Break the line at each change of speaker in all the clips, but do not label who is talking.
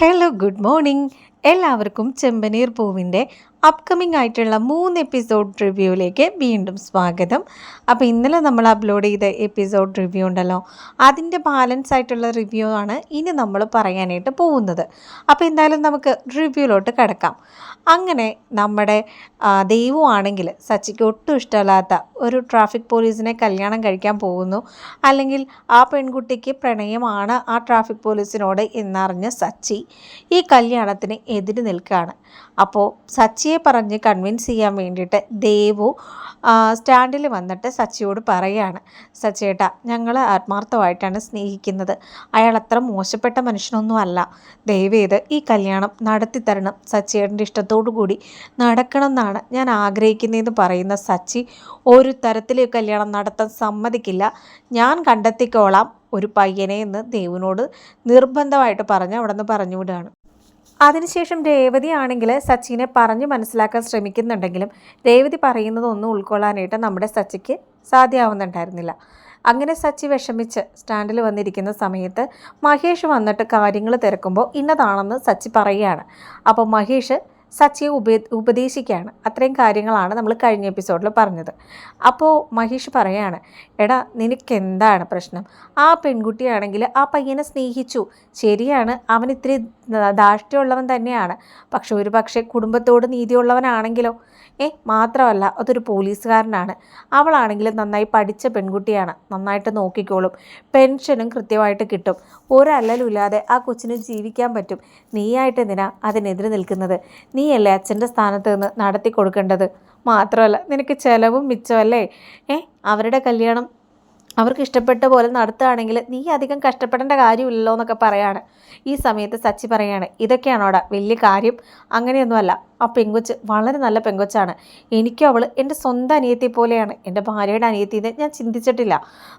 Hello good morning എല്ലാവർക്കും ചെമ്പനീർ പൂവിന്റെ upcoming ആയിട്ടുള്ള മൂന്ന് എപ്പിസോഡ് റിവ്യൂവിലേക്ക് വീണ്ടും സ്വാഗതം. അപ്പോൾ ഇന്നലെ നമ്മൾ അപ്ലോഡ് ചെയ്ത എപ്പിസോഡ് റിവ്യൂ ഉണ്ടല്ലോ അതിന്റെ ബാലൻസ് ആയിട്ടുള്ള റിവ്യൂ ആണ് ഇനി നമ്മൾ പറയാനായിട്ട് പോകുന്നത്. അപ്പോൾ എന്തായാലും നമുക്ക് റിവ്യൂലോട്ട് കിടക്കാം. അങ്ങനെ നമ്മുടെ ദൈവമാണെങ്കിൽ സച്ചിക്ക് ഒട്ടും ഇഷ്ടമല്ലാത്ത ഒരു ട്രാഫിക് പോലീസിനെ കല്യാണം കഴിക്കാൻ പോകുന്നു. അല്ലെങ്കിൽ ആ പെൺകുട്ടിക്ക് പ്രണയമാണ് ആ ട്രാഫിക് പോലീസിനോട് എന്നറിഞ്ഞ സച്ചി ഈ കല്യാണത്തിന് എതിര് നിൽക്കുകയാണ്. അപ്പോൾ സച്ചിയെ പറഞ്ഞ് കൺവിൻസ് ചെയ്യാൻ വേണ്ടിയിട്ട് ദേവു സ്റ്റാൻഡിൽ വന്നിട്ട് സച്ചിയോട് പറയാണ് സച്ചിയേട്ടാ ഞങ്ങൾ ആത്മാർത്ഥമായിട്ടാണ് സ്നേഹിക്കുന്നത്. അയാൾ അത്ര മോശപ്പെട്ട മനുഷ്യനൊന്നും അല്ല ദയവേത് ഈ കല്യാണം നടത്തിത്തരണം. സച്ചിയേട്ടന്റെ ഇഷ്ടത്തോടു കൂടി നടക്കണം എന്നാണ് ഞാൻ ആഗ്രഹിക്കുന്നതെന്ന് പറയുന്ന സച്ചി ഒരു തരത്തിൽ കല്യാണം നടത്താൻ സമ്മതിക്കില്ല. ഞാൻ കണ്ടെത്തിക്കോളാം. ഒരു പയ്യനെ എന്ന് ദേവിനോട് നിർബന്ധമായിട്ട് പറഞ്ഞ് അവിടെ നിന്ന് പറഞ്ഞു വിടുകയാണ് അതിനുശേഷം രേവതിയാണെങ്കിൽ സച്ചിനെ പറഞ്ഞു മനസ്സിലാക്കാൻ ശ്രമിക്കുന്നുണ്ടെങ്കിലും രേവതി പറയുന്നതൊന്നും ഉൾക്കൊള്ളാനായിട്ട് നമ്മുടെ സച്ചിക്ക് സാധ്യമാവുന്നുണ്ടായിരുന്നില്ല അങ്ങനെ സച്ചി വിഷമിച്ച് സ്റ്റാൻഡിൽ വന്നിരിക്കുന്ന സമയത്ത് മഹേഷ് വന്നിട്ട് കാര്യങ്ങൾ തിരക്കുമ്പോൾ ഇന്നതാണെന്ന് സച്ചി പറയുകയാണ്. അപ്പോൾ മഹേഷ് സച്ചിയെ ഉപ ഉപദേശിക്കുകയാണ്. അത്രയും കാര്യങ്ങളാണ് നമ്മൾ കഴിഞ്ഞ എപ്പിസോഡിൽ പറഞ്ഞത്. അപ്പോൾ മഹേഷ് പറയാണ് എടാ നിനക്കെന്താണ് പ്രശ്നം? ആ പെൺകുട്ടിയാണെങ്കിൽ ആ പയ്യനെ സ്നേഹിച്ചു. ശരിയാണ് അവൻ ഇത്തിരി ധാർഷ്ട്യമുള്ളവൻ തന്നെയാണ്. പക്ഷെ ഒരു പക്ഷേ കുടുംബത്തോട് നീതിയുള്ളവനാണെങ്കിലോ ഏ മാത്രമല്ല അതൊരു പോലീസുകാരനാണ്. അവളാണെങ്കിൽ നന്നായി പഠിച്ച പെൺകുട്ടിയാണ്. നന്നായിട്ട് നോക്കിക്കോളും. പെൻഷനും കൃത്യമായിട്ട് കിട്ടും. ഒരല്ലലുമില്ലാതെ ആ കൊച്ചിന് ജീവിക്കാൻ പറ്റും. നീയായിട്ട് എന്തിനാ അതിനെതിരെ നിൽക്കുന്നത്? നീയല്ലേ അച്ഛന്റെ സ്ഥാനത്ത് നിന്ന് നടത്തി കൊടുക്കേണ്ടത്? മാത്രമല്ല നിനക്ക് ചിലവും മിച്ചമല്ലേ? ഏ അവരുടെ കല്യാണം അവർക്ക് ഇഷ്ടപ്പെട്ട പോലെ നടത്തുകയാണെങ്കിൽ നീ അധികം കഷ്ടപ്പെടേണ്ട കാര്യമില്ലല്ലോ എന്നൊക്കെ പറയാണ്. ഈ സമയത്ത് സച്ചി പറയാണ് ഇതൊക്കെയാണോടാ വലിയ കാര്യം? അങ്ങനെയൊന്നുമല്ല. ആ പെങ്കൊച്ച് വളരെ നല്ല പെങ്കൊച്ചാണ്. എനിക്കും അവൾ എന്റെ സ്വന്തം അനിയത്തി പോലെയാണ്. എന്റെ ഭാര്യയുടെ അനിയത്തിന്ന് ഞാൻ ചിന്തിച്ചിട്ടില്ല.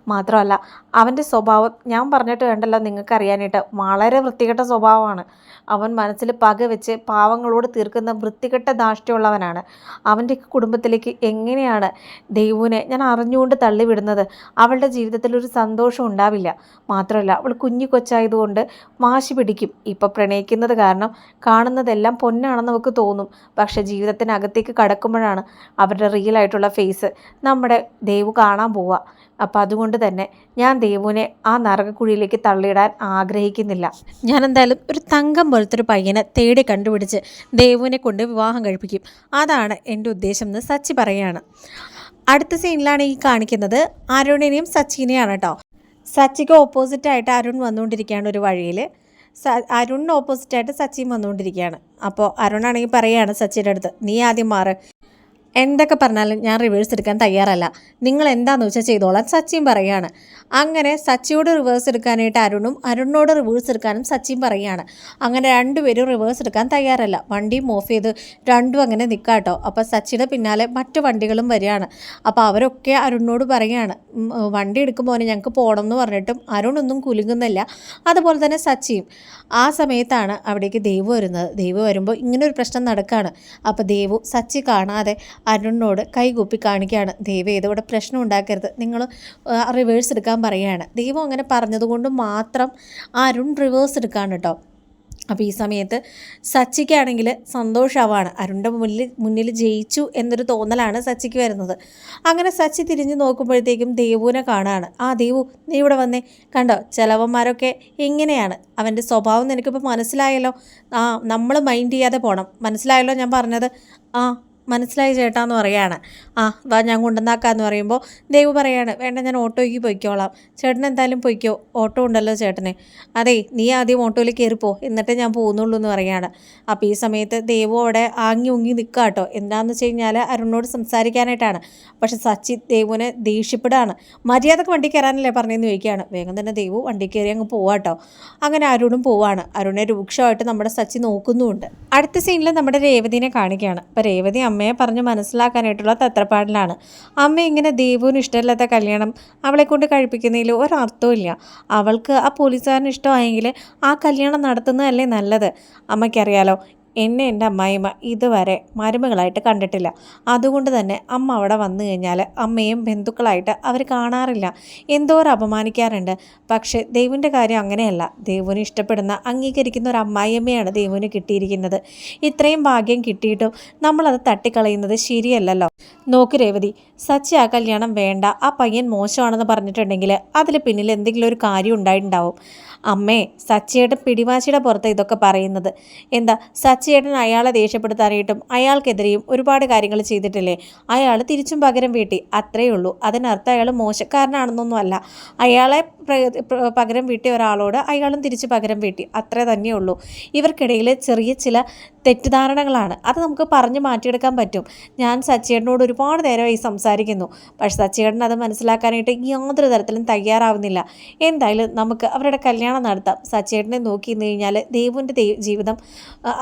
മാത്രമല്ല അവന്റെ സ്വഭാവം ഞാൻ പറഞ്ഞിട്ട് വേണ്ടല്ലോ നിങ്ങൾക്ക് അറിയാനായിട്ട് വളരെ വൃത്തികെട്ട സ്വഭാവമാണ്. അവൻ മനസ്സിൽ പക വെച്ച് പാവങ്ങളോട് തീർക്കുന്ന വൃത്തികെട്ട ധാഷ്ട്യമുള്ളവനാണ് അവന്റെ കുടുംബത്തിലേക്ക് എങ്ങനെയാണ് ദൈവനെ ഞാൻ അറിഞ്ഞുകൊണ്ട് തള്ളിവിടുന്നത്? അവളുടെ ജീവിതത്തിൽ ഒരു സന്തോഷം ഉണ്ടാവില്ല. മാത്രമല്ല അവൾ കുഞ്ഞു കൊച്ചായതുകൊണ്ട് വാശി പിടിക്കും. ഇപ്പോൾ പ്രണയിക്കുന്നത് കാരണം കാണുന്നതെല്ലാം പൊന്നാണെന്ന് നമുക്ക് തോന്നും. പക്ഷേ ജീവിതത്തിനകത്തേക്ക് കടക്കുമ്പോഴാണ് അവരുടെ റിയൽ ആയിട്ടുള്ള ഫേസ് നമ്മുടെ ദേവു കാണാൻ പോവുക. അപ്പോൾ അതുകൊണ്ട് തന്നെ ഞാൻ ദേവുവിനെ ആ നരകക്കുഴിയിലേക്ക് തള്ളിയിടാൻ ആഗ്രഹിക്കുന്നില്ല. ഞാൻ എന്തായാലും ഒരു തങ്കം പോലത്തെ ഒരു പയ്യനെ തേടി കണ്ടുപിടിച്ച് ദേവുവിനെ കൊണ്ട് വിവാഹം കഴിപ്പിക്കും. അതാണ് എന്റെ ഉദ്ദേശം എന്ന് സച്ചി പറയുകയാണ്. അടുത്ത സീനിലാണ് ഈ കാണിക്കുന്നത് അരുണിനെയും സച്ചിനെയാണ് കേട്ടോ. സച്ചിക്ക് ഓപ്പോസിറ്റായിട്ട് അരുൺ വന്നുകൊണ്ടിരിക്കുകയാണ് ഒരു വഴിയിൽ അരുണിന് ഓപ്പോസിറ്റായിട്ട് സച്ചിൻ വന്നുകൊണ്ടിരിക്കുകയാണ്. അപ്പോൾ അരുണാണെങ്കിൽ പറയുകയാണ് സച്ചിന്റെ അടുത്ത് നീ ആദ്യം മാറ്. എന്തൊക്കെ പറഞ്ഞാലും ഞാൻ റിവേഴ്സ് എടുക്കാൻ തയ്യാറല്ല. നിങ്ങൾ എന്താണെന്ന് വെച്ചാൽ ചെയ്തോളാം. സച്ചിൻ പറയാണ് അങ്ങനെ സച്ചിയോട് റിവേഴ്സ് എടുക്കാനായിട്ട് അരുണും അരുണിനോട് റിവേഴ്സ് എടുക്കാനും സച്ചിൻ പറയുകയാണ്. അങ്ങനെ രണ്ടുപേരും റിവേഴ്സ് എടുക്കാൻ തയ്യാറല്ല. വണ്ടിയും ഓഫ് ചെയ്ത് രണ്ടും അങ്ങനെ നിൽക്കാട്ടോ അപ്പോൾ സച്ചിയുടെ പിന്നാലെ മറ്റു വണ്ടികളും വരികയാണ്. അപ്പോൾ അവരൊക്കെ അരുണിനോട് പറയുകയാണ് വണ്ടി എടുക്കുമ്പോൾ ഞങ്ങൾക്ക് പോകണം എന്ന് പറഞ്ഞിട്ടും അരുണൊന്നും കുലുങ്ങുന്നില്ല. അതുപോലെ തന്നെ സച്ചിയും. ആ സമയത്താണ് അവിടേക്ക് ദേവു വരുന്നത്. ദേവു വരുമ്പോൾ ഇങ്ങനെ ഒരു പ്രശ്നം നടക്കുകയാണ് അപ്പോൾ ദേവു സച്ചി കാണാതെ അരുണിനോട് കൈകൂപ്പി കാണിക്കുകയാണ്. ദേവ് ഏതോടെ പ്രശ്നം ഉണ്ടാക്കരുത്. നിങ്ങൾ റിവേഴ്സ് എടുക്കാൻ പറയുകയാണ്. ദൈവം അങ്ങനെ പറഞ്ഞതുകൊണ്ട് മാത്രം അരുൺ റിവേഴ്സ് എടുക്കാണ് കേട്ടോ അപ്പോൾ ഈ സമയത്ത് സച്ചിക്കാണെങ്കിൽ സന്തോഷമാവാണ് അരുണിന്റെ മുന്നിൽ മുന്നിൽ ജയിച്ചു എന്നൊരു തോന്നലാണ് സച്ചിക്ക് വരുന്നത്. അങ്ങനെ സച്ചി തിരിഞ്ഞു നോക്കുമ്പോഴത്തേക്കും ദേവുവിനെ കാണാണ്. ആ ദേവു നീ ഇവിടെ വന്നേ. കണ്ടോ? ചിലവന്മാരൊക്കെ എങ്ങനെയാണ്? അവന്റെ സ്വഭാവം നിനക്കിപ്പോൾ മനസ്സിലായല്ലോ? ആ നമ്മൾ മൈൻഡ് ചെയ്യാതെ പോകണം മനസ്സിലായല്ലോ ഞാൻ പറഞ്ഞത്? ആ മനസ്സിലായി ചേട്ടാന്ന് പറയാണ്. ആ വാ ഞാൻ കൊണ്ടുവന്നാക്കാന്ന് പറയുമ്പോൾ ദേവ് പറയാണ് വേണ്ട ഞാൻ ഓട്ടോയ്ക്ക് പൊയ്ക്കോളാം. ചേട്ടൻ എന്തായാലും പൊയ്ക്കോ ഓട്ടോ ഉണ്ടല്ലോ ചേട്ടന്. അതെ നീ ആദ്യം ഓട്ടോയിൽ കയറിപ്പോ എന്നിട്ട് ഞാൻ പോകുന്നുള്ളൂ എന്ന് പറയാണ്. അപ്പോൾ ഈ സമയത്ത് ദേവു അവിടെ ആങ്ങി ഉങ്ങി നിൽക്കുക കേട്ടോ എന്താണെന്ന് വെച്ച് കഴിഞ്ഞാൽ അരുണിനോട് സംസാരിക്കാനായിട്ടാണ്. പക്ഷെ സച്ചി ദേവുവിനെ ദേഷ്യപ്പെടാണ്. മര്യാദയ്ക്ക് വണ്ടി കയറാനല്ലേ പറഞ്ഞതെന്ന് ചോദിക്കുകയാണ്. വേഗം തന്നെ ദേവു വണ്ടി കയറി അങ്ങ് പോവാട്ടോ അങ്ങനെ അരുണും പോവാണ്. അരുണെ രൂക്ഷമായിട്ട് നമ്മുടെ സച്ചി നോക്കുന്നുമുണ്ട്. അടുത്ത സീനിൽ നമ്മുടെ രേവതിനെ കാണിക്കുകയാണ്. അപ്പോൾ രേവതി അമ്മയെ പറഞ്ഞ് മനസ്സിലാക്കാനായിട്ടുള്ള തത്രപ്പാടിലാണ്. അമ്മ ഇങ്ങനെ ദേവുവിന് ഇഷ്ടമില്ലാത്ത കല്യാണം അവളെ കൊണ്ട് കഴിപ്പിക്കുന്നതിൽ ഒരർത്ഥവും ഇല്ല. അവൾക്ക് ആ പോലീസുകാരന് ഇഷ്ടമായെങ്കിൽ ആ കല്യാണം നടത്തുന്നതല്ലേ നല്ലത്? അമ്മയ്ക്കറിയാലോ എന്നെ എന്റെ അമ്മായിമ്മ ഇതുവരെ മരുമകളായിട്ട് കണ്ടിട്ടില്ല. അതുകൊണ്ട് തന്നെ അമ്മ അവിടെ വന്നു കഴിഞ്ഞാൽ അമ്മയും ബന്ധുക്കളായിട്ട് അവർ കാണാറില്ല. എന്തോരം അപമാനിക്കാറുണ്ട്. പക്ഷേ ദൈവിന്റെ കാര്യം അങ്ങനെയല്ല. ദൈവന് ഇഷ്ടപ്പെടുന്ന അംഗീകരിക്കുന്ന ഒരു അമ്മായിയമ്മയാണ് ദൈവന് കിട്ടിയിരിക്കുന്നത്. ഇത്രയും ഭാഗ്യം കിട്ടിയിട്ടും നമ്മളത് തട്ടിക്കളയുന്നത് ശരിയല്ലല്ലോ. നോക്ക് രേവതി സച്ചി ആ കല്യാണം വേണ്ട ആ പയ്യൻ മോശമാണെന്ന് പറഞ്ഞിട്ടുണ്ടെങ്കിൽ അതിൽ പിന്നിൽ എന്തെങ്കിലും ഒരു കാര്യം ഉണ്ടായിട്ടുണ്ടാവും. അമ്മേ സച്ചിയേട്ടൻ പിടിവാശിയുടെ പുറത്ത് ഇതൊക്കെ പറയുന്നത്. എന്താ സച്ചിയേട്ടൻ അയാളെ ദേഷ്യപ്പെടുത്താനായിട്ടും അയാൾക്കെതിരെയും ഒരുപാട് കാര്യങ്ങൾ ചെയ്തിട്ടില്ലേ? അയാൾ തിരിച്ചും പകരം വീട്ടി. അത്രയേ ഉള്ളൂ. അതിനർത്ഥം അയാൾ മോശക്കാരനാണെന്നൊന്നും അല്ല അയാളെ പകരം വീട്ടിയ ഒരാളോട് അയാളും തിരിച്ച് പകരം വീട്ടി. അത്രേ തന്നെയുള്ളൂ ഇവർക്കിടയിൽ ചെറിയ ചില തെറ്റിദ്ധാരണകളാണ്. അത് നമുക്ക് പറഞ്ഞു മാറ്റിയെടുക്കാൻ പറ്റും. ഞാൻ സച്ചിയേട്ടനോട് ഒരുപാട് നേരമായി സംസാരിക്കുന്നു. പക്ഷെ സച്ചിയേട്ടൻ അത് മനസ്സിലാക്കാനായിട്ട് യാതൊരു തരത്തിലും തയ്യാറാവുന്നില്ല. എന്തായാലും നമുക്ക് അവരുടെ കല്യാണം നടത്താം. സച്ചേട്ടനെ നോക്കി നിന്ന് കഴിഞ്ഞാൽ ദേവുവിന്റെ ജീവിതം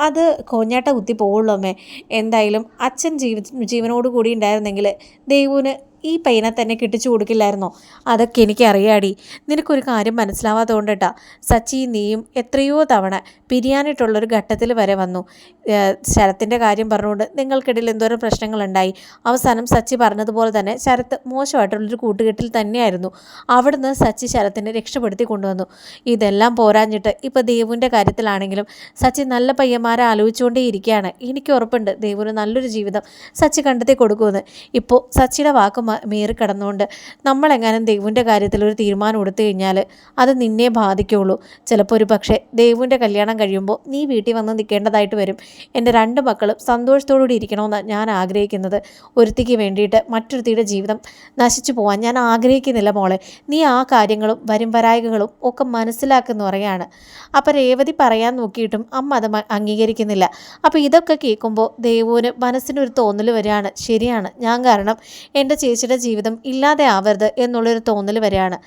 അത് കോഞ്ഞാട്ട കുത്തി പോവുള്ളൂ അമ്മേ. എന്തായാലും അച്ഛൻ ജീവ ജീവനോട് കൂടി ഉണ്ടായിരുന്നെങ്കിൽ ദേവുവിന് ഈ പയ്യനെ തന്നെ കിട്ടിച്ചു കൊടുക്കില്ലായിരുന്നോ? അതൊക്കെ എനിക്കറിയാടി. നിനക്കൊരു കാര്യം മനസ്സിലാവാത്തതുകൊണ്ടിട്ടാ സച്ചി നീയും എത്രയോ തവണ പിരിയാനിട്ടുള്ളൊരു ഘട്ടത്തിൽ വരെ വന്നു. ശരത്തിന്റെ കാര്യം പറഞ്ഞുകൊണ്ട് നിങ്ങൾക്കിടയിൽ എന്തോരം പ്രശ്നങ്ങളുണ്ടായി? അവസാനം സച്ചി പറഞ്ഞതുപോലെ തന്നെ ശരത്ത് മോശമായിട്ടുള്ളൊരു കൂട്ടുകെട്ടിൽ തന്നെയായിരുന്നു. അവിടുന്ന് സച്ചി ശരത്തിനെ രക്ഷപ്പെടുത്തി കൊണ്ടുവന്നു. ഇതെല്ലാം പോരാഞ്ഞിട്ട് ഇപ്പോൾ ദേവുവിന്റെ കാര്യത്തിലാണെങ്കിലും സച്ചി നല്ല പയ്യന്മാരെ ആലോചിച്ചുകൊണ്ടേ ഇരിക്കുകയാണ്. എനിക്ക് ഉറപ്പുണ്ട് ദേവുവിന് നല്ലൊരു ജീവിതം സച്ചി കണ്ടെത്തി കൊടുക്കുമെന്ന്. ഇപ്പോൾ സച്ചിയുടെ വാക്ക് മേറി കിടന്നുകൊണ്ട് നമ്മളെങ്ങാനും ദൈവന്റെ കാര്യത്തിൽ ഒരു തീരുമാനം എടുത്തു കഴിഞ്ഞാൽ അത് നിന്നെ ബാധിക്കുള്ളൂ. ചിലപ്പോൾ ഒരു പക്ഷേ ദൈവന്റെ കല്യാണം കഴിയുമ്പോൾ നീ വീട്ടിൽ വന്ന് നിൽക്കേണ്ടതായിട്ട് വരും. എന്റെ രണ്ട് മക്കളും സന്തോഷത്തോടുകൂടി ഇരിക്കണമെന്ന് ഞാൻ ആഗ്രഹിക്കുന്നത്. ഒരുത്തിക്ക് വേണ്ടിയിട്ട് മറ്റൊരുത്തിയുടെ ജീവിതം നശിച്ചു പോകാൻ ഞാൻ ആഗ്രഹിക്കുന്നില്ല മോളെ. നീ ആ കാര്യങ്ങളും വരും വരായകകളും ഒക്കെ മനസ്സിലാക്കുന്നു പറയാണ് അപ്പം രേവതി പറയാൻ നോക്കിയിട്ടും അമ്മ അത് അംഗീകരിക്കുന്നില്ല. അപ്പോൾ ഇതൊക്കെ കേൾക്കുമ്പോൾ ദേവുവിന് മനസ്സിനൊരു തോന്നൽ വരികയാണ്. ശരിയാണ്. ഞാൻ കാരണം എന്റെ ചേച്ചിയുടെ ജീവിതം ഇല്ലാതെ ആവരുത് എന്നുള്ളൊരു തോന്നൽ വരെയാണ്.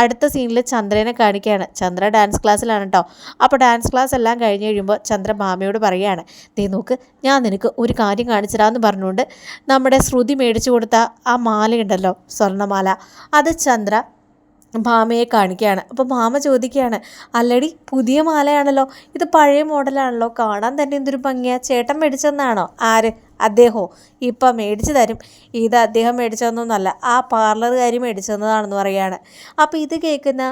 അടുത്ത സീനിൽ ചന്ദ്രനെ കാണിക്കുകയാണ്. ചന്ദ്ര ഡാൻസ് ക്ലാസ്സിലാണ് കേട്ടോ അപ്പോൾ ഡാൻസ് ക്ലാസ് എല്ലാം കഴിഞ്ഞ് കഴിയുമ്പോൾ ചന്ദ്ര മാമയോട് പറയുകയാണ് ദേ നോക്ക് ഞാൻ നിനക്ക് ഒരു കാര്യം കാണിച്ചിടാന്ന് പറഞ്ഞുകൊണ്ട് നമ്മുടെ ശ്രുതി മേടിച്ചു കൊടുത്ത ആ മാലയുണ്ടല്ലോ സ്വർണമാല അത് ചന്ദ്ര മാമയെ കാണിക്കുകയാണ്. അപ്പോൾ മാമ ചോദിക്കുകയാണ് അല്ലടി പുതിയ മാലയാണല്ലോ ഇത് പഴയ മോഡലാണല്ലോ കാണാൻ തന്നെ എന്തൊരു ഭംഗിയാ ചേട്ടൻ മേടിച്ചെന്നാണോ? ആര്? അദ്ദേഹമോ ഇപ്പം മേടിച്ചു തരും. ഇത് അദ്ദേഹം മേടിച്ചതൊന്നുമല്ല ആ പാർലറുകാരി മേടിച്ചതെന്നതാണെന്ന് പറയുകയാണ്. അപ്പോൾ ഇത് കേൾക്കുന്ന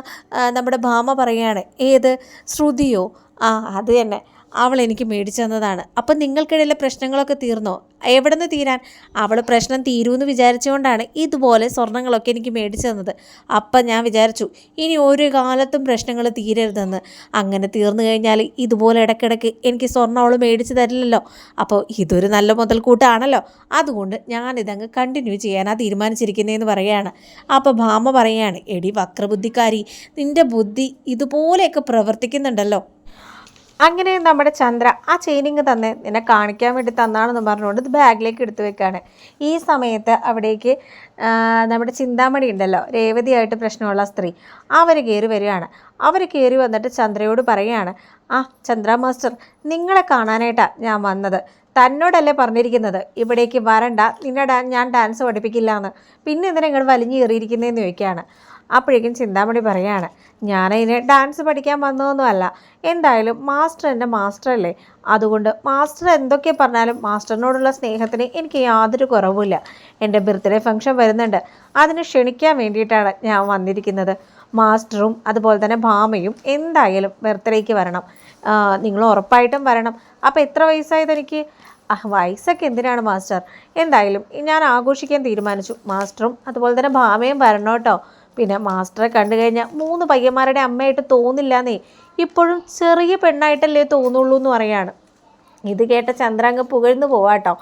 നമ്മുടെ ഭാമ പറയുകയാണ് ഏത്? ശ്രുതിയോ? ആ അത് തന്നെ. അവൾ എനിക്ക് മേടിച്ചു തന്നതാണ്. അപ്പം നിങ്ങൾക്കിടയിലെ പ്രശ്നങ്ങളൊക്കെ തീർന്നോ? എവിടെ നിന്ന് തീരാൻ? അവൾ പ്രശ്നം തീരുമെന്ന് വിചാരിച്ചുകൊണ്ടാണ് ഇതുപോലെ സ്വർണങ്ങളൊക്കെ എനിക്ക് മേടിച്ചു തന്നത്. അപ്പം ഞാൻ വിചാരിച്ചു ഇനി ഒരു കാലത്തും പ്രശ്നങ്ങൾ തീരരുതെന്ന്. അങ്ങനെ തീർന്നു കഴിഞ്ഞാൽ ഇതുപോലെ ഇടയ്ക്കിടയ്ക്ക് എനിക്ക് സ്വർണം അവൾ മേടിച്ചു തരില്ലല്ലോ. അപ്പോൾ ഇതൊരു നല്ല മുതൽക്കൂട്ടാണല്ലോ. അതുകൊണ്ട് ഞാനിതങ്ങ് കണ്ടിന്യൂ ചെയ്യാനാണ് തീരുമാനിച്ചിരിക്കുന്നതെന്ന് പറയുകയാണ്. അപ്പോൾ ഭാമ പറയുകയാണ് എടി വക്രബുദ്ധിക്കാരി നിന്റെ ബുദ്ധി ഇതുപോലെയൊക്കെ പ്രവർത്തിക്കുന്നുണ്ടല്ലോ. അങ്ങനെ നമ്മുടെ ചന്ദ്ര ആ ചെയിനിങ് തന്നെ നിന്നെ കാണിക്കാൻ വേണ്ടി തന്നാണെന്ന് പറഞ്ഞുകൊണ്ട് ഇത് ബാഗിലേക്ക് എടുത്തു വെക്കുകയാണ് ഈ സമയത്ത് അവിടേക്ക് നമ്മുടെ ചിന്താമണി ഉണ്ടല്ലോ രേവതിയായിട്ട് പ്രശ്നമുള്ള സ്ത്രീ അവർ കയറി വരികയാണ്. അവർ കയറി വന്നിട്ട് ചന്ദ്രയോട് പറയുകയാണ് ആ ചന്ദ്ര മാസ്റ്റർ നിങ്ങളെ കാണാനായിട്ടാണ് ഞാൻ വന്നത്. തന്നോടല്ലേ പറഞ്ഞിരിക്കുന്നത് ഇവിടേക്ക് വരണ്ട നിന്നെ ഞാൻ ഡാൻസ് പഠിപ്പിക്കില്ല എന്ന് പിന്നെ എന്തിനാ നിങ്ങൾ വലിഞ്ഞു കയറിയിരിക്കുന്നതെന്ന് ചോദിക്കുകയാണ്. അപ്പോഴേക്കും ചിന്താമണി പറയാണ് ഞാനതിന് ഡാൻസ് പഠിക്കാൻ വന്നതൊന്നുമല്ല. എന്തായാലും മാസ്റ്റർ എന്റെ മാസ്റ്റർ അല്ലേ? അതുകൊണ്ട് മാസ്റ്റർ എന്തൊക്കെ പറഞ്ഞാലും മാസ്റ്ററിനോടുള്ള സ്നേഹത്തിന് എനിക്ക് യാതൊരു കുറവുമില്ല. എന്റെ ബർത്ത്ഡേ ഫംഗ്ഷൻ വരുന്നുണ്ട്. അതിന് ക്ഷണിക്കാൻ വേണ്ടിയിട്ടാണ് ഞാൻ വന്നിരിക്കുന്നത്. മാസ്റ്ററും അതുപോലെ തന്നെ ഭാമയും എന്തായാലും ബർത്ത്ഡേക്ക് വരണം. നിങ്ങൾ ഉറപ്പായിട്ടും വരണം. അപ്പോൾ എത്ര വയസ്സായത് എനിക്ക്? വയസ്സൊക്കെ എന്തിനാണ് മാസ്റ്റർ എന്തായാലും ഞാൻ ആഘോഷിക്കാൻ തീരുമാനിച്ചു. മാസ്റ്ററും അതുപോലെ തന്നെ ഭാമയും വരണം കേട്ടോ. പിന്നെ മാസ്റ്ററെ കണ്ടു കഴിഞ്ഞാൽ മൂന്ന് പയ്യന്മാരുടെ അമ്മയായിട്ട് തോന്നില്ലാന്നേ. ഇപ്പോഴും ചെറിയ പെണ്ണായിട്ടല്ലേ തോന്നുള്ളൂ എന്ന് പറയാണ്. ഇത് കേട്ട ചന്ദ്ര അങ്ങ് പുകഴ്ന്നു പോവാട്ടോ.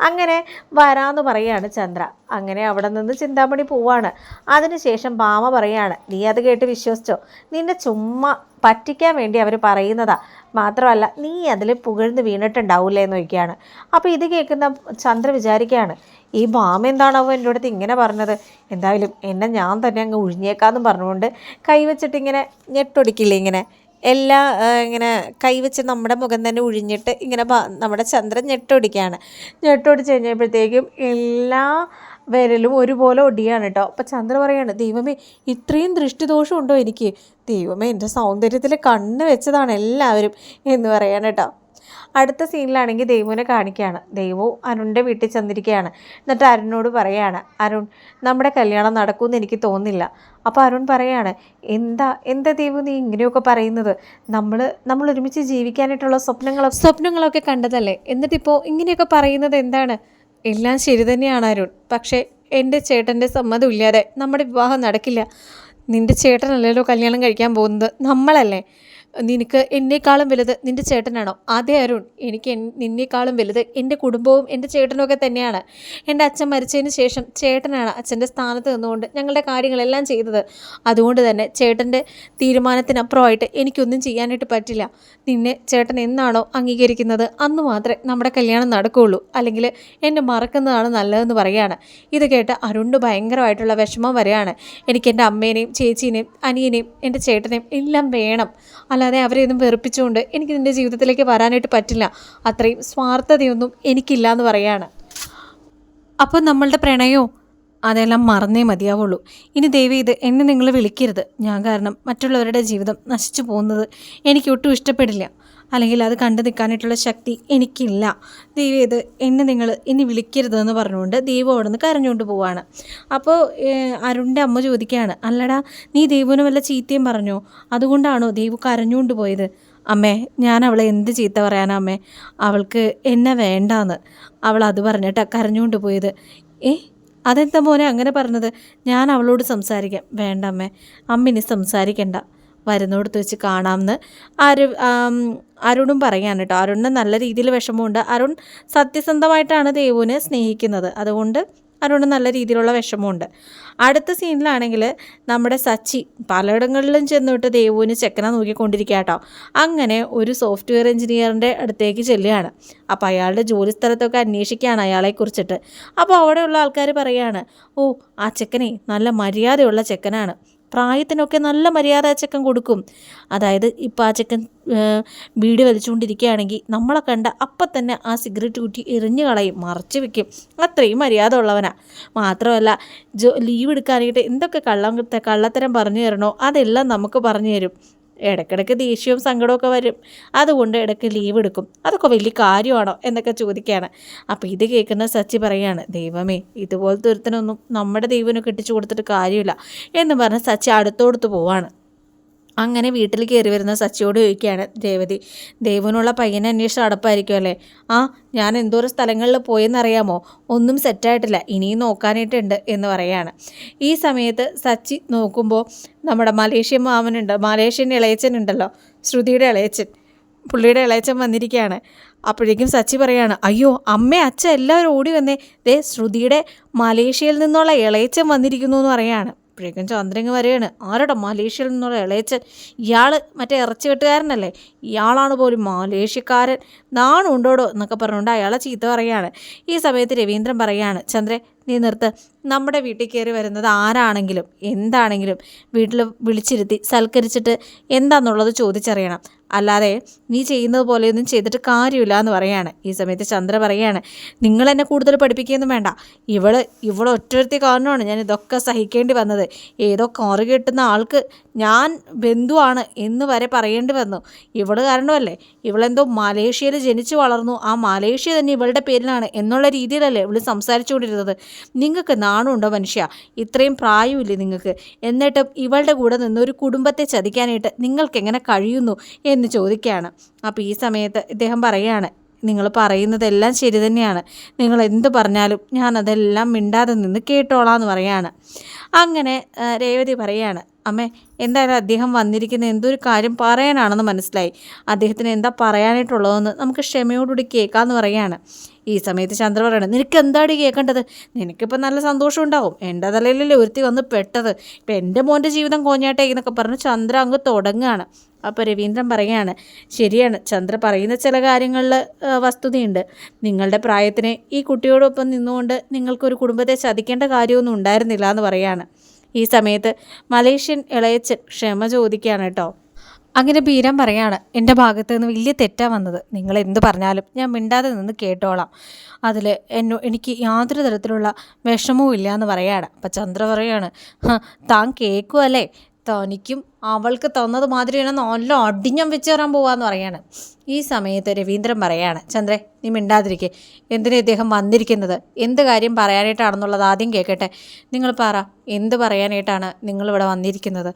അങ്ങനെ വരാമെന്ന് പറയാണ് ചന്ദ്ര. അങ്ങനെ അവിടെ നിന്ന് ചിന്താമണി പോവാണ്. അതിനുശേഷം ഭാമ പറയാണ് നീ അത് കേട്ട് വിശ്വസിച്ചോ? നിന്നെ ചുമ്മാ പറ്റിക്കാൻ വേണ്ടി അവർ പറയുന്നതാ. മാത്രമല്ല നീ അതിൽ പുകഴ്ന്ന് വീണിട്ടുണ്ടാവില്ലേ എന്ന് ചോദിക്കുകയാണ്. അപ്പോൾ ഇത് കേൾക്കുന്ന ചന്ദ്ര വിചാരിക്കുകയാണ് ഈ ഭാമ എന്താണാവോ എന്റെ അടുത്ത് ഇങ്ങനെ പറഞ്ഞത്? എന്തായാലും എന്നെ ഞാൻ തന്നെ അങ്ങ് ഒഴിഞ്ഞേക്കാമെന്ന് പറഞ്ഞുകൊണ്ട് കൈവച്ചിട്ടിങ്ങനെ ഞെട്ടൊടിക്കില്ലേ ഇങ്ങനെ? എല്ലാ ഇങ്ങനെ കൈവച്ച് നമ്മുടെ മുഖം തന്നെ ഉഴിഞ്ഞിട്ട് ഇങ്ങനെ നമ്മുടെ ചന്ദ്രൻ ഞെട്ടൊടിക്കുകയാണ്. ഞെട്ടൊടിച്ച് കഴിഞ്ഞപ്പോഴത്തേക്കും എല്ലാ വിരലും ഒരുപോലെ ഒടിയാണ് കേട്ടോ. അപ്പം ചന്ദ്ര പറയാണ് ദൈവമേ ഇത്രയും ദൃഷ്ടിദോഷം ഉണ്ടോ എനിക്ക്? ദൈവമേ എന്റെ സൗന്ദര്യത്തിൽ കണ്ണ് വെച്ചതാണ് എല്ലാവരും എന്ന് പറയാണ് കേട്ടോ. അടുത്ത സീനിലാണെങ്കിൽ ദൈവുവിനെ കാണിക്കുകയാണ്. ദൈവവും അരുണിന്റെ വീട്ടിൽ ചെന്നിരിക്കുകയാണ്. എന്നിട്ട് അരുണിനോട് പറയാണ് അരുൺ നമ്മുടെ കല്യാണം നടക്കുമെന്ന് എനിക്ക് തോന്നുന്നില്ല. അപ്പോൾ അരുൺ പറയാണ് എന്താ എന്താ ദൈവം നീ ഇങ്ങനെയൊക്കെ പറയുന്നത്? നമ്മൾ നമ്മൾ ഒരുമിച്ച് ജീവിക്കാനായിട്ടുള്ള സ്വപ്നങ്ങളൊക്കെ സ്വപ്നങ്ങളൊക്കെ കണ്ടതല്ലേ? എന്നിട്ടിപ്പോൾ ഇങ്ങനെയൊക്കെ പറയുന്നത് എന്താണ്? എല്ലാം ശരി തന്നെയാണ് അരുൺ. പക്ഷേ എന്റെ ചേട്ടന്റെ സമ്മതം ഇല്ലാതെ നമ്മുടെ വിവാഹം നടക്കില്ല. നിന്റെ ചേട്ടനല്ലല്ലോ കല്യാണം കഴിക്കാൻ പോകുന്നത്? നമ്മളല്ലേ? നിനക്ക് എന്നേക്കാളും വലുത് നിന്റെ ചേട്ടനാണോ? അതെ അരുൺ. എനിക്ക് നിന്നേക്കാളും വലുത് എന്റെ കുടുംബവും എന്റെ ചേട്ടനും ഒക്കെ തന്നെയാണ്. എന്റെ അച്ഛൻ മരിച്ചതിന് ശേഷം ചേട്ടനാണ് അച്ഛന്റെ സ്ഥാനത്ത് നിന്നുകൊണ്ട് ഞങ്ങളുടെ കാര്യങ്ങളെല്ലാം ചെയ്തത്. അതുകൊണ്ട് തന്നെ ചേട്ടന്റെ തീരുമാനത്തിനപ്പുറമായിട്ട് എനിക്കൊന്നും ചെയ്യാനായിട്ട് പറ്റില്ല. നിന്നെ ചേട്ടൻ എന്നാണോ അംഗീകരിക്കുന്നത്? അന്ന് മാത്രമേ നമ്മുടെ കല്യാണം നടക്കുകയുള്ളൂ. അല്ലെങ്കിൽ എന്നെ മറക്കുന്നതാണ് നല്ലതെന്ന് പറയുകയാണ്. ഇത് കേട്ട് അരുണിന് ഭയങ്കരമായിട്ടുള്ള വിഷമം വരെയാണ് എനിക്ക് എന്റെ അമ്മേനെയും ചേച്ചീനെയും അനിയനെയും എന്റെ ചേട്ടനെയും എല്ലാം വേണം. അല്ലാതെ അവരെയൊന്നും വെറുപ്പിച്ചുകൊണ്ട് എനിക്ക് നിന്റെ ജീവിതത്തിലേക്ക് വരാനായിട്ട് പറ്റില്ല. അത്രയും സ്വാർത്ഥതയൊന്നും എനിക്കില്ല എന്ന് പറയാണ്. അപ്പോൾ നമ്മളുടെ പ്രണയവും അതെല്ലാം മറന്നേ മതിയാവുള്ളൂ. ഇനി ദേവി ഇത് എന്നെ നിങ്ങൾ വിളിക്കരുത്. ഞാൻ കാരണം മറ്റുള്ളവരുടെ ജീവിതം നശിച്ചു പോകുന്നത് എനിക്ക് ഒട്ടും ഇഷ്ടപ്പെടില്ല. അല്ലെങ്കിൽ അത് കണ്ടു നിൽക്കാനായിട്ടുള്ള ശക്തി എനിക്കില്ല. ദൈവം ഇത് എന്നെ നിങ്ങൾ ഇനി വിളിക്കരുതെന്ന് പറഞ്ഞുകൊണ്ട് ദൈവം അവിടെ നിന്ന് കരഞ്ഞുകൊണ്ട് പോവാണ്. അപ്പോൾ അരുണിന്റെ അമ്മ ചോദിക്കുകയാണ് അല്ലടാ നീ ദൈവന് വല്ല ചീത്തയും പറഞ്ഞോ? അതുകൊണ്ടാണോ ദൈവം കരഞ്ഞുകൊണ്ട് പോയത്? അമ്മേ ഞാൻ അവളെ എന്ത് ചീത്ത പറയാനാ അമ്മേ? അവൾക്ക് എന്നെ വേണ്ടാന്ന്. അവൾ അത് പറഞ്ഞിട്ടാ കരഞ്ഞുകൊണ്ട് പോയത്. ഏ അതെന്താ മോനെ അങ്ങനെ പറഞ്ഞത്? ഞാൻ അവളോട് സംസാരിക്കാം. വേണ്ട അമ്മേ അമ്മ ഇനി സംസാരിക്കണ്ട. വരുന്നിടത്ത് വെച്ച് കാണാമെന്ന് അരു അരുണും പറയാണ് കേട്ടോ. അരുണിന് നല്ല രീതിയിൽ വിഷമമുണ്ട്. അരുൺ സത്യസന്ധമായിട്ടാണ് ദേവുവിനെ സ്നേഹിക്കുന്നത്. അതുകൊണ്ട് അരുണ് നല്ല രീതിയിലുള്ള വിഷമമുണ്ട്. അടുത്ത സീനിലാണെങ്കിൽ നമ്മുടെ സച്ചി പലയിടങ്ങളിലും ചെന്നിട്ട് ദേവുവിന് ചെക്കനെ നോക്കിക്കൊണ്ടിരിക്കുക കേട്ടോ. അങ്ങനെ ഒരു സോഫ്റ്റ്വെയർ എഞ്ചിനീയറിന്റെ അടുത്തേക്ക് ചെല്ലുകയാണ്. അപ്പോൾ അയാളുടെ ജോലി സ്ഥലത്തൊക്കെ അന്വേഷിക്കുകയാണ് അയാളെക്കുറിച്ചിട്ട്. അപ്പോൾ അവിടെയുള്ള ആൾക്കാർ പറയുകയാണ് ഓ ആ ചെക്കനെ നല്ല മര്യാദയുള്ള ചെക്കനാണ്. പ്രായത്തിനൊക്കെ നല്ല മര്യാദ ആ ചെക്കൻ കൊടുക്കും. അതായത് ഇപ്പോൾ ആ ചെക്കൻ ബീഡി വലിച്ചുകൊണ്ടിരിക്കുകയാണെങ്കിൽ നമ്മളെ കണ്ട അപ്പം തന്നെ ആ സിഗരറ്റ് കുറ്റി എറിഞ്ഞു കളയും മറച്ചു വെക്കും. അത്രയും മര്യാദ ഉള്ളവനാണ് മാത്രമല്ല ജോ ലീവ് എടുക്കാനായിട്ട് എന്തൊക്കെ കള്ളം കള്ളത്തരം പറഞ്ഞു തരണോ അതെല്ലാം നമുക്ക് പറഞ്ഞു തരും. ഇടയ്ക്കിടയ്ക്ക് ദേഷ്യവും സങ്കടമൊക്കെ വരും. അതുകൊണ്ട് ഇടയ്ക്ക് ലീവ് എടുക്കും. അതൊക്കെ വലിയ കാര്യമാണോ എന്നൊക്കെ ചോദിക്കുകയാണ്. അപ്പോൾ ഇത് കേൾക്കുന്ന സച്ചി പറയാണ് ദൈവമേ ഇതുപോലത്തെ ഒരുത്തനൊന്നും നമ്മുടെ ദൈവന് ഇട്ടിച്ചു കൊടുത്തിട്ട് കാര്യമില്ല എന്ന് പറഞ്ഞ് സച്ചി അടുത്തോടത്ത് പോവാണ്. അങ്ങനെ വീട്ടിൽ കയറി വരുന്ന സച്ചിയോട് ചോദിക്കുകയാണ് രേവതി ദേവനുള്ള പയ്യനെ അന്വേഷിച്ച് അടപ്പായിരിക്കും അല്ലേ? ആ ഞാൻ എന്തോരം സ്ഥലങ്ങളിൽ പോയെന്നറിയാമോ? ഒന്നും സെറ്റായിട്ടില്ല ഇനിയും നോക്കാനായിട്ടുണ്ട് എന്ന് പറയാണ്. ഈ സമയത്ത് സച്ചി നോക്കുമ്പോൾ നമ്മുടെ മലേഷ്യൻ മാമനുണ്ട് മലേഷ്യൻ ഇളയച്ചനുണ്ടല്ലോ ശ്രുതിയുടെ ഇളയച്ചൻ പുള്ളിയുടെ ഇളയച്ചൻ വന്നിരിക്കുകയാണ്. അപ്പോഴേക്കും സച്ചി പറയാണ് അയ്യോ അമ്മ അച്ഛൻ എല്ലാവരും ഓടി വന്നേ. ദേ ശ്രുതിയുടെ മലേഷ്യയിൽ നിന്നുള്ള ഇളയച്ചൻ വന്നിരിക്കുന്നു എന്ന് പറയാണ്. അപ്പോഴേക്കും ചന്ദ്രങ്ങ് വരെയാണ്. ആരോടെ മലേഷ്യയിൽ നിന്നുള്ള ഇളയച്ചൻ ഇയാൾ മറ്റേ ഇറച്ചി വെട്ടുകാരനല്ലേ ഇയാളാണ് പോലും മലേഷ്യക്കാരൻ. നാണുണ്ടോടോ എന്നൊക്കെ പറഞ്ഞുകൊണ്ട് അയാളെ ചീത്ത പറയുകയാണ്. ഈ സമയത്ത് രവീന്ദ്രൻ പറയുകയാണ് ചന്ദ്രൻ നീ നിർത്ത്. നമ്മുടെ വീട്ടിൽ കയറി വരുന്നത് ആരാണെങ്കിലും എന്താണെങ്കിലും വീട്ടിൽ വിളിച്ചിരുത്തി സൽക്കരിച്ചിട്ട് എന്താണെന്നുള്ളത് ചോദിച്ചറിയണം. അല്ലാതെ നീ ചെയ്യുന്നത് പോലെയൊന്നും ചെയ്തിട്ട് കാര്യമില്ല എന്ന് പറയാണ് ഈ സമയത്ത് ചന്ദ്ര പറയാണ് നിങ്ങൾ എന്നെ കൂടുതൽ പഠിപ്പിക്കുകയൊന്നും വേണ്ട. ഇവൾ ഇവൾ ഒറ്റൊരുത്തി കാരണമാണ് ഞാൻ ഇതൊക്കെ സഹിക്കേണ്ടി വന്നത്. ഏതോ കാറ് കിട്ടുന്ന ആൾക്ക് ഞാൻ ബന്ധുവാണ് എന്ന് വരെ പറയേണ്ടി വന്നു. ഇവൾ കാരണമല്ലേ? ഇവളെന്തോ മലേഷ്യയിൽ ജനിച്ചു വളർന്നു. ആ മലേഷ്യ തന്നെ ഇവളുടെ പേരിലാണ് എന്നുള്ള രീതിയിലല്ലേ ഇവൾ സംസാരിച്ചുകൊണ്ടിരുന്നത്. നിങ്ങൾക്ക് നാണമുണ്ടോ മനുഷ്യ? ഇത്രയും പ്രായമില്ലേ നിങ്ങൾക്ക്? എന്നിട്ടും ഇവളുടെ കൂടെ നിന്ന് ഒരു കുടുംബത്തെ ചതിക്കാനായിട്ട് നിങ്ങൾക്ക് എങ്ങനെ കഴിയുന്നു? എന്ന് ചോദിക്കുകയാണ്. അപ്പോൾ ഈ സമയത്ത് ഇദ്ദേഹം പറയുകയാണ് നിങ്ങൾ പറയുന്നതെല്ലാം ശരി തന്നെയാണ്. നിങ്ങൾ എന്ത് പറഞ്ഞാലും ഞാൻ അതെല്ലാം മിണ്ടാതെ നിന്ന് കേട്ടോളാം എന്ന് പറയാണ്. അങ്ങനെ രേവതി പറയാണ് അമ്മേ എന്തായാലും അദ്ദേഹം വന്നിരിക്കുന്ന എന്തൊരു കാര്യം പറയാനാണെന്ന് മനസ്സിലായി. അദ്ദേഹത്തിന് എന്താ പറയാനായിട്ടുള്ളതെന്ന് നമുക്ക് ക്ഷമയോടുകൂടി കേൾക്കാമെന്ന് പറയാണ്. ഈ സമയത്ത് ചന്ദ്ര പറയണം നിനക്ക് എന്താടി കേൾക്കേണ്ടത് നിനക്കിപ്പോൾ നല്ല സന്തോഷം ഉണ്ടാവും എന്റെ തലയിലല്ലേ ഒരുത്തി വന്ന് പെട്ടത്. ഇപ്പം എന്റെ മോന്റെ ജീവിതം കോഞ്ഞാട്ടെ എന്നൊക്കെ പറഞ്ഞ് ചന്ദ്ര അങ്ങ് തുടങ്ങുകയാണ് അപ്പോൾ രവീന്ദ്രൻ പറയുകയാണ് ശരിയാണ് ചന്ദ്ര പറയുന്ന ചില കാര്യങ്ങളിൽ വസ്തുതയുണ്ട്. നിങ്ങളുടെ പ്രായത്തിന് ഈ കുട്ടിയോടൊപ്പം നിന്നുകൊണ്ട് നിങ്ങൾക്കൊരു കുടുംബത്തെ ചതിക്കേണ്ട കാര്യമൊന്നും ഉണ്ടായിരുന്നില്ല എന്ന് പറയാണ് ഈ സമയത്ത് മലേഷ്യൻ ഇളയച്ചൻ ക്ഷമ ചോദിക്കുകയാണ് കേട്ടോ അങ്ങനെ ബീരാൻ പറയാണ് എന്റെ ഭാഗത്ത് നിന്ന് വലിയ തെറ്റാ വന്നത്. നിങ്ങൾ എന്ത് പറഞ്ഞാലും ഞാൻ മിണ്ടാതെ നിന്ന് കേട്ടോളാം. അതിൽ എന്നോ എനിക്ക് യാതൊരു തരത്തിലുള്ള വിഷമവും ഇല്ല എന്ന് പറയാണ്. അപ്പം ചന്ദ്ര പറയാണ് താൻ കേൾക്കുമല്ലേ തനിക്കും അവൾക്ക് തന്നത് മാതിരിയാണ് നല്ല അടിഞ്ഞം വെച്ച് കയറാൻ പോവാന്ന് പറയാണ്. ഈ സമയത്ത് രവീന്ദ്രൻ പറയാണ് ചന്ദ്രേ നീ മിണ്ടാതിരിക്കെ. എന്തിനാ ഇദ്ദേഹം വന്നിരിക്കുന്നത്? എന്ത് കാര്യം പറയാനായിട്ടാണെന്നുള്ളത് ആദ്യം കേൾക്കട്ടെ നിങ്ങൾ പറ എന്ത് പറയാനായിട്ടാണ് നിങ്ങളിവിടെ വന്നിരിക്കുന്നത്?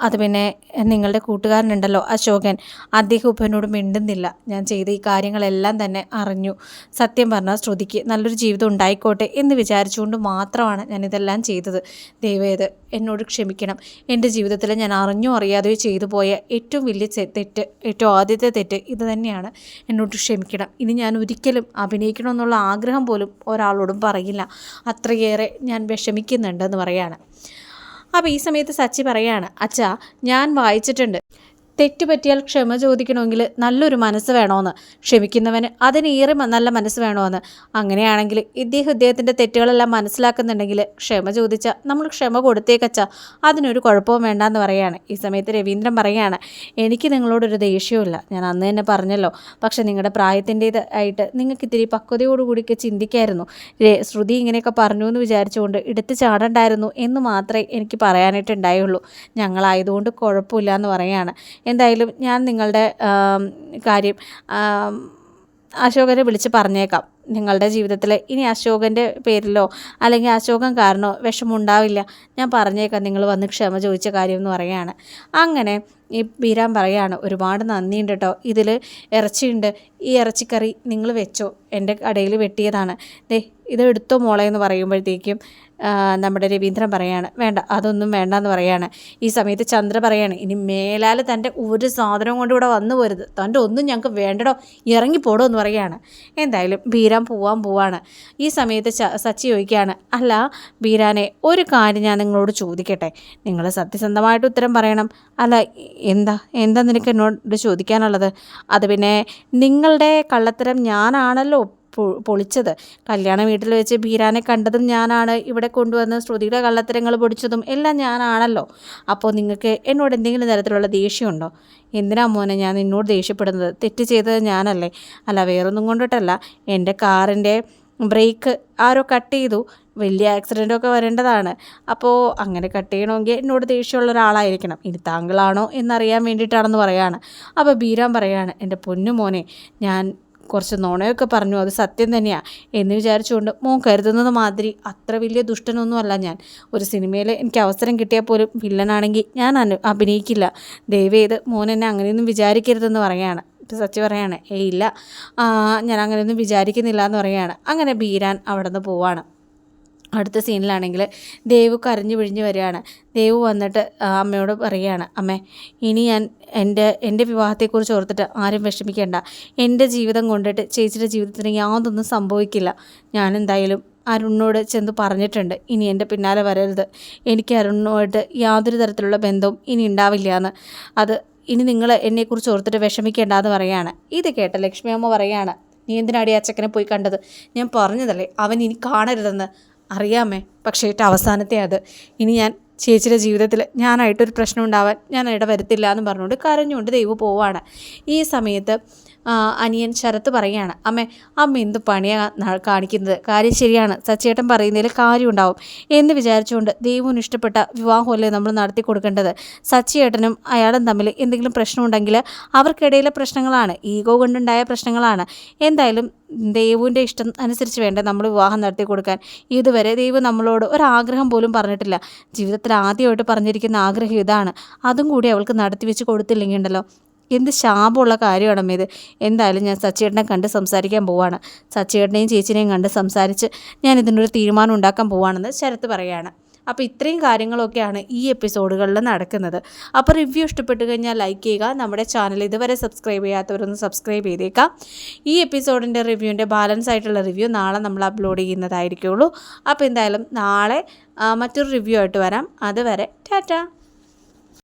അത് പിന്നെ നിങ്ങളുടെ കൂട്ടുകാരനുണ്ടല്ലോ അശോകൻ. അദ്ദേഹം ഇപ്പം എന്നോട് മിണ്ടുന്നില്ല. ഞാൻ ചെയ്ത ഈ കാര്യങ്ങളെല്ലാം തന്നെ അറിഞ്ഞു. സത്യം പറഞ്ഞാൽ ശ്രുതിക്ക് നല്ലൊരു ജീവിതം ഉണ്ടായിക്കോട്ടെ എന്ന് വിചാരിച്ചുകൊണ്ട് മാത്രമാണ് ഞാനിതെല്ലാം ചെയ്തത്. ദൈവേത് എന്നോട് ക്ഷമിക്കണം. എന്റെ ജീവിതത്തിൽ ഞാൻ അറിഞ്ഞോ അറിയാതെയോ ചെയ്തു പോയ ഏറ്റവും വലിയ തെറ്റ് ഏറ്റവും ആദ്യത്തെ തെറ്റ് ഇത് തന്നെയാണ് എന്നോട് ക്ഷമിക്കണം. ഇനി ഞാൻ ഒരിക്കലും അഭിനയിക്കണമെന്നുള്ള ആഗ്രഹം പോലും ഒരാളോടും പറയില്ല. അത്രയേറെ ഞാൻ വിഷമിക്കുന്നുണ്ടെന്ന് പറയാണ്. അപ്പോൾ ഈ സമയത്ത് സച്ചി പറയാണ് അച്ഛാ ഞാൻ വായിച്ചിട്ടുണ്ട്. തെറ്റുപറ്റിയാൽ ക്ഷമ ചോദിക്കണമെങ്കിൽ നല്ലൊരു മനസ്സ് വേണമെന്ന്. ക്ഷമിക്കുന്നവന് അതിനേറെ നല്ല മനസ്സ് വേണമെന്ന്. അങ്ങനെയാണെങ്കിൽ ഇദ്ദേഹം ഇദ്ദേഹത്തിന്റെ തെറ്റുകളെല്ലാം മനസ്സിലാക്കുന്നുണ്ടെങ്കിൽ ക്ഷമ ചോദിച്ചാൽ നമ്മൾ ക്ഷമ കൊടുത്തേക്കച്ച അതിനൊരു കുഴപ്പവും വേണ്ട എന്ന് പറയുകയാണ്. ഈ സമയത്ത് രവീന്ദ്രൻ പറയുകയാണ് എനിക്ക് നിങ്ങളോടൊരു ദേഷ്യമില്ല ഞാൻ അന്ന് തന്നെ പറഞ്ഞല്ലോ. പക്ഷേ നിങ്ങളുടെ പ്രായത്തിന്റേത് ആയിട്ട് നിങ്ങൾക്ക് ഇത്തിരി പക്വതയോടുകൂടിയൊക്കെ ചിന്തിക്കായിരുന്നു. ശ്രുതി ഇങ്ങനെയൊക്കെ പറഞ്ഞു എന്ന് വിചാരിച്ചുകൊണ്ട് എടുത്ത് ചാടണ്ടായിരുന്നു എന്ന് മാത്രമേ എനിക്ക് പറയാനായിട്ടുണ്ടായുള്ളൂ. ഞങ്ങളായതുകൊണ്ട് കുഴപ്പമില്ല എന്ന് പറയാണ് എന്തായാലും ഞാൻ നിങ്ങളുടെ കാര്യം അശോകനെ വിളിച്ച് പറഞ്ഞേക്കാം. നിങ്ങളുടെ ജീവിതത്തിൽ ഇനി അശോകന്റെ പേരിലോ അല്ലെങ്കിൽ അശോകൻ കാരണോ വിഷമമുണ്ടാവില്ല. ഞാൻ പറഞ്ഞേക്കാം നിങ്ങൾ വന്ന് ക്ഷമ ചോദിച്ച കാര്യം എന്ന് പറയുകയാണ്. അങ്ങനെ ഈ ബീരാൻ പറയാണ് ഒരുപാട് നന്ദിയുണ്ട് കേട്ടോ ഇതിൽ ഇറച്ചിയുണ്ട്. ഈ ഇറച്ചിക്കറി നിങ്ങൾ വെച്ചോ. എന്റെ കടയിൽ വെട്ടിയതാണ്. ദേ ഇത് മോളെ എന്ന് പറയുമ്പോഴത്തേക്കും നമ്മുടെ രവീന്ദ്രൻ പറയാണ് വേണ്ട അതൊന്നും വേണ്ട എന്ന് പറയാണ്. ഈ സമയത്ത് ചന്ദ്ര പറയാണ് ഇനി മേലാൽ തന്റെ ഒരു സാധനം കൊണ്ട് ഇവിടെ വന്നു പോരുത്. തന്റെ ഒന്നും ഞങ്ങൾക്ക് വേണ്ടടോ ഇറങ്ങിപ്പോടോ എന്ന് പറയാണ്. എന്തായാലും ബീരാൻ പോവാൻ പോവാണ്. ഈ സമയത്ത് സച്ചി ചോദിക്കുകയാണ് അല്ല ബീരാനെ ഒരു കാര്യം ഞാൻ നിങ്ങളോട് ചോദിക്കട്ടെ. നിങ്ങൾ സത്യസന്ധമായിട്ട് ഉത്തരം പറയണം. അല്ല എന്താ എന്താ നിനക്ക് എന്നോട് ചോദിക്കാനുള്ളത്? അത് പിന്നെ നിങ്ങളുടെ കള്ളത്തരം ഞാനാണല്ലോ പൊളിച്ചത്. കല്യാണ വീട്ടിൽ വെച്ച് ബീരാനെ കണ്ടതും ഞാനാണ് ഇവിടെ കൊണ്ടുവന്ന് ശ്രുതിയുടെ കള്ളത്തരങ്ങൾ പൊടിച്ചതും എല്ലാം ഞാനാണല്ലോ. അപ്പോൾ നിങ്ങൾക്ക് എന്നോട് എന്തെങ്കിലും തരത്തിലുള്ള ദേഷ്യമുണ്ടോ? എന്തിനാ മോനെ ഞാൻ നിന്നോട് ദേഷ്യപ്പെടുന്നത്? തെറ്റ് ചെയ്തത് ഞാനല്ലേ? അല്ല വേറൊന്നും കൊണ്ടിട്ടല്ല. എന്റെ കാറിന്റെ ബ്രേക്ക് ആരോ കട്ട് ചെയ്തു. വലിയ ആക്സിഡന്റൊക്കെ വരേണ്ടതാണ്. അപ്പോൾ അങ്ങനെ കട്ട് ചെയ്യണമെങ്കിൽ എന്നോട് ദേഷ്യമുള്ള ഒരാളായിരിക്കണം. ഇനി താങ്കളാണോ എന്നറിയാൻ വേണ്ടിയിട്ടാണെന്ന് പറയാണ്. അപ്പോൾ ബീരാൻ പറയാണ് എന്റെ പൊന്നു മോനെ ഞാൻ കുറച്ച് നുണയൊക്കെ പറഞ്ഞു. അത് സത്യം തന്നെയാണ് എന്ന് വിചാരിച്ചുകൊണ്ട് മോൻ കരുതുന്നത് മാതിരി അത്ര വലിയ ദുഷ്ടനൊന്നുമല്ല ഞാൻ. ഒരു സിനിമയിൽ എനിക്ക് അവസരം കിട്ടിയാൽ പോലും വില്ലനാണെങ്കിൽ ഞാൻ അനു അഭിനയിക്കില്ല. ദയവേത് മോൻ എന്നെ അങ്ങനെയൊന്നും വിചാരിക്കരുതെന്ന് പറയാണ്. സച്ചി പറയാണ്. ഏയ് ഇല്ല. ഞാൻ അങ്ങനെയൊന്നും വിചാരിക്കുന്നില്ല എന്ന് പറയാണ്. അങ്ങനെ ബീരാൻ അവിടെ നിന്ന് പോവാണ്. അടുത്ത സീനിലാണെങ്കിൽ ദേവ് കരഞ്ഞു പിഴിഞ്ഞ് വരികയാണ്. ദേവ് വന്നിട്ട് അമ്മയോട് പറയുകയാണ് അമ്മേ ഇനി ഞാൻ എന്റെ എന്റെ വിവാഹത്തെക്കുറിച്ച് ഓർത്തിട്ട് ആരും വിഷമിക്കേണ്ട. എന്റെ ജീവിതം കൊണ്ടിട്ട് ചേച്ചിയുടെ ജീവിതത്തിന് യാതൊന്നും സംഭവിക്കില്ല. ഞാൻ എന്തായാലും അരുണിനോട് ചെന്ന് പറഞ്ഞിട്ടുണ്ട്. ഇനി എന്റെ പിന്നാലെ വരരുത്. എനിക്ക് അരുണിനോട് യാതൊരു തരത്തിലുള്ള ബന്ധവും ഇനി ഉണ്ടാവില്ല എന്ന്. അത് ഇനി നിങ്ങൾ എന്നെക്കുറിച്ച് ഓർത്തിട്ട് വിഷമിക്കേണ്ട എന്ന് പറയാണ് ഇത് കേട്ട ലക്ഷ്മി അമ്മ പറയാണ് നീ എന്തിനാടി അച്ചക്കനെ പോയി കണ്ടത്? ഞാൻ പറഞ്ഞതല്ലേ അവൻ ഇനി കാണരുതെന്ന്. അറിയാമേ. പക്ഷേ ഏറ്റവും അവസാനത്തെ അത്. ഇനി ഞാൻ ചേച്ചിയുടെ ജീവിതത്തിൽ ഞാനായിട്ടൊരു പ്രശ്നം ഉണ്ടാവാൻ ഞാൻ ഇടവരുത്തില്ല എന്ന് പറഞ്ഞുകൊണ്ട് കരഞ്ഞുകൊണ്ട് ദൈവം പോവാണ്. ഈ സമയത്ത് അനിയൻ ശരത്ത് പറയുകയാണ് അമ്മേ അമ്മ എന്ത് പണിയാണ് കാണിക്കുന്നത്? കാര്യം ശരിയാണ്. സച്ചേട്ടൻ പറയുന്നതിൽ കാര്യമുണ്ടാവും. എന്ന് വിചാരിച്ചുകൊണ്ട് ദൈവം ഇഷ്ടപ്പെട്ട വിവാഹമല്ലേ നമ്മൾ നടത്തി കൊടുക്കേണ്ടത്? സച്ചിയേട്ടനും അയാളും തമ്മിൽ എന്തെങ്കിലും പ്രശ്നമുണ്ടെങ്കിൽ അവർക്കിടയിലെ പ്രശ്നങ്ങളാണ് ഈഗോ കൊണ്ടുണ്ടായ പ്രശ്നങ്ങളാണ്. എന്തായാലും ദൈവന്റെ ഇഷ്ടം അനുസരിച്ച് വേണ്ട നമ്മൾ വിവാഹം നടത്തി കൊടുക്കാൻ. ഇതുവരെ ദൈവം നമ്മളോട് ഒരാഗ്രഹം പോലും പറഞ്ഞിട്ടില്ല. ജീവിതത്തിൽ ആദ്യമായിട്ട് പറഞ്ഞിരിക്കുന്ന ആഗ്രഹം ഇതാണ്. അതും കൂടി അവൾക്ക് നടത്തി വെച്ച് കൊടുത്തില്ലെങ്കിൽ ഉണ്ടല്ലോ എന്ത് ശാപമുള്ള കാര്യമാണ് ഇത്. എന്തായാലും ഞാൻ സച്ചേട്ടനെ കണ്ട് സംസാരിക്കാൻ പോവാണ്. സച്ചേട്ടനെയും ചേച്ചിനെയും കണ്ട് സംസാരിച്ച് ഞാൻ ഇതിനൊരു തീരുമാനം ഉണ്ടാക്കാൻ പോവാണെന്ന് ശരത്ത് പറയുകയാണ് അപ്പോൾ ഇത്രയും കാര്യങ്ങളൊക്കെയാണ് ഈ എപ്പിസോഡുകളിൽ നടക്കുന്നത്. അപ്പോൾ റിവ്യൂ ഇഷ്ടപ്പെട്ടു കഴിഞ്ഞാൽ ലൈക്ക് ചെയ്യുക. നമ്മുടെ ചാനൽ ഇതുവരെ സബ്സ്ക്രൈബ് ചെയ്യാത്തവരൊന്ന് സബ്സ്ക്രൈബ് ചെയ്തേക്കാം. ഈ എപ്പിസോഡിന്റെ റിവ്യൂവിന്റെ ബാലൻസ് ആയിട്ടുള്ള റിവ്യൂ നാളെ നമ്മൾ അപ്ലോഡ് ചെയ്യുന്നതായിരിക്കുള്ളൂ. അപ്പോൾ എന്തായാലും നാളെ മറ്റൊരു റിവ്യൂ ആയിട്ട് വരാം. അതുവരെ ടാറ്റ!